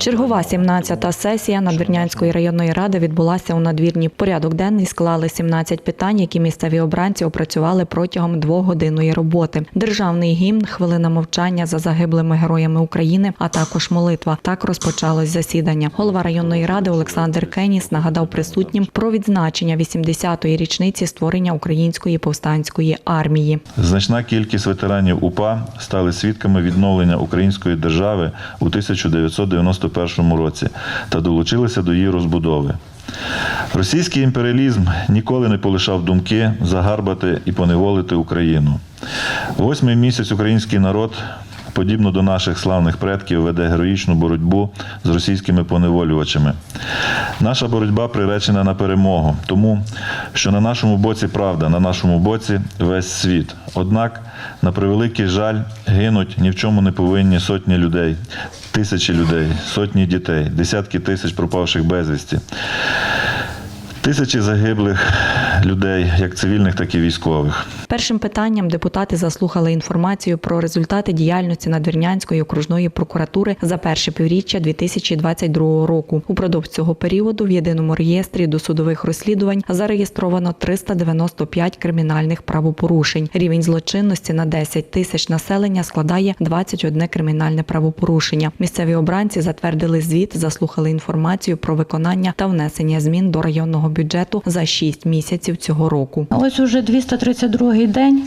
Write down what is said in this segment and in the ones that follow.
Чергова 17-та сесія Надвірнянської районної ради відбулася у надвірні. Порядок денний склали 17 питань, які місцеві обранці опрацювали протягом двогодинної роботи. Державний гімн, хвилина мовчання за загиблими героями України, а також молитва. Так розпочалось засідання. Голова районної ради Олександр Кеніс нагадав присутнім про відзначення 80-ї річниці створення української повстанської армії. Значна кількість ветеранів УПА стали свідками відновлення української держави у 1991 році та долучилися до її розбудови. Російський імперіалізм ніколи не полишав думки загарбати і поневолити Україну. Восьмий місяць український народ, подібно до наших славних предків, веде героїчну боротьбу з російськими поневолювачами. Наша боротьба приречена на перемогу, тому що на нашому боці правда, на нашому боці весь світ. Однак, на превеликий жаль, гинуть ні в чому не повинні сотні людей, тисячі людей, сотні дітей, десятки тисяч пропавших безвісті. Тисячі загиблих людей, як цивільних, так і військових. Першим питанням депутати заслухали інформацію про результати діяльності Надвірнянської окружної прокуратури за перше півріччя 2022 року. Упродовж цього періоду в єдиному реєстрі досудових розслідувань зареєстровано 395 кримінальних правопорушень. Рівень злочинності на 10 тисяч населення складає 21 кримінальне правопорушення. Місцеві обранці затвердили звіт, заслухали інформацію про виконання та внесення змін до районного бюджету за 6 місяців цього року. Ось уже 232-й день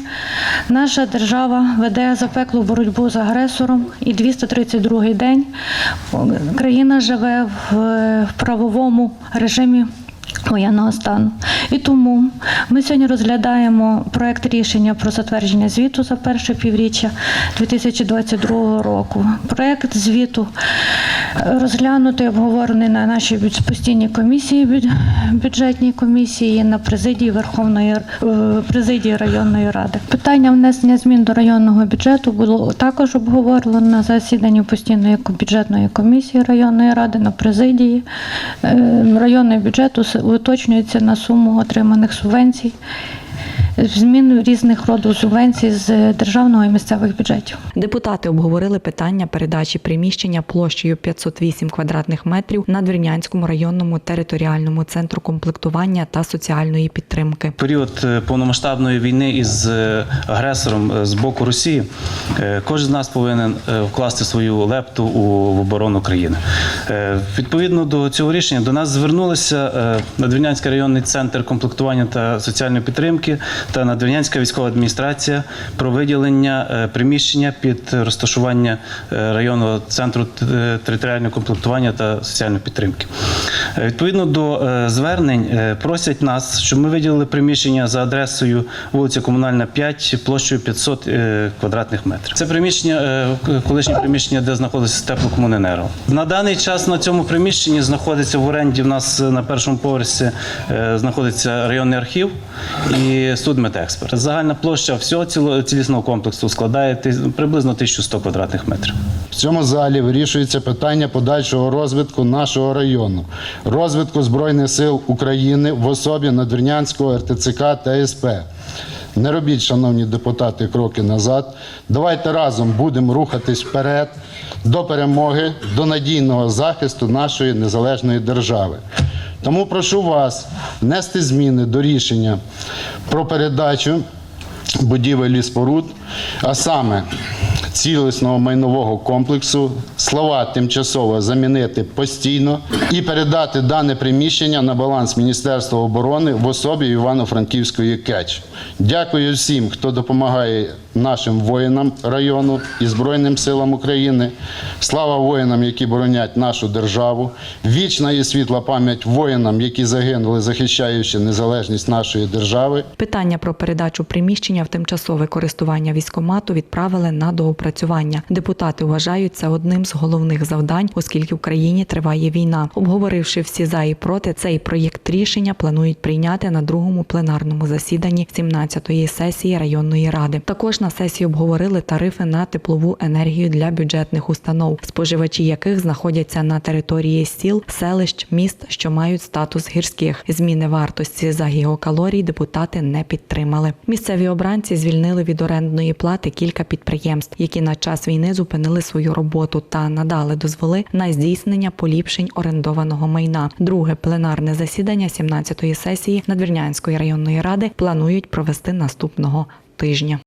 наша держава веде запеклу боротьбу з агресором, і 232-й день країна живе в, в правовому режимі. Воєнного стану. І тому ми сьогодні розглядаємо проект рішення про затвердження звіту за перше півріччя 2022 року. Проект звіту е, розглянутий, обговорений на нашій постійній комісії, бюджетній комісії, на президії Верховної е, президії районної ради. Питання внесення змін до районного бюджету було також обговорено на засіданні постійної бюджетної комісії районної ради на президії. Е, Районний бюджет уточнюється на суму отриманих субвенцій. Змін різних родів субвенцій з державного і місцевих бюджетів. Депутати обговорили питання передачі приміщення площею 508 квадратних метрів на Двірнянському районному територіальному центру комплектування та соціальної підтримки. період е, повномасштабної війни із е, агресором е, з боку Росії кожен з нас повинен вкласти свою лепту у в оборону країни. Відповідно до цього рішення до нас звернулися Надвірнянський районний центр комплектування та соціальної підтримки та Надвірнянська військова адміністрація про виділення е, приміщення під розташування е, районного центру е, територіального комплектування та соціальної підтримки. Відповідно до е, звернень е, просять нас, щоб ми виділили приміщення за адресою вулиця Комунальна 5 площею 500 е, квадратних метрів. Це приміщення, колишнє приміщення, де знаходиться теплокомуненерго. На даний час на цьому приміщенні знаходиться в оренді. В нас на першому поверсі знаходиться районний архів і судмедексперт. Загальна площа всього цілісного комплексу складає приблизно 1100 квадратних метрів. В цьому залі вирішується питання подальшого розвитку нашого району, розвитку Збройних сил України в особі Надвірнянського РТЦК та СП. Не робіть, шановні депутати, кроки назад. Давайте разом будемо рухатись вперед до перемоги, до надійного захисту нашої незалежної держави. Тому прошу вас внести зміни до рішення про передачу будівель і споруд, а саме цілісного майнового комплексу, слова тимчасово замінити постійно і передати дане приміщення на баланс Міністерства оборони в особі Івано-Франківської КЕЧ. Дякую всім, хто допомагає нашим воїнам району і Збройним силам України. Слава воїнам, які боронять нашу державу. Вічна і світла пам'ять воїнам, які загинули, захищаючи незалежність нашої держави. Питання про передачу приміщення в тимчасове користування військомату відправили на доопрацювання. Депутати вважають це одним з головних завдань, оскільки в країні триває війна. Обговоривши всі за і проти, цей проєкт рішення планують прийняти на другому пленарному засіданні 17-ї сесії районної ради. Також на сесії обговорили тарифи на теплову енергію для бюджетних установ, споживачі яких знаходяться на території сіл, селищ, міст, що мають статус гірських. Зміни вартості за гігакалорій депутати не підтримали. Місцеві обранці звільнили від орендної плати кілька підприємств, які на час війни зупинили свою роботу та надали дозволи на здійснення поліпшень орендованого майна. Друге пленарне засідання 17-ї сесії Надвірнянської районної ради планують провести наступного тижня.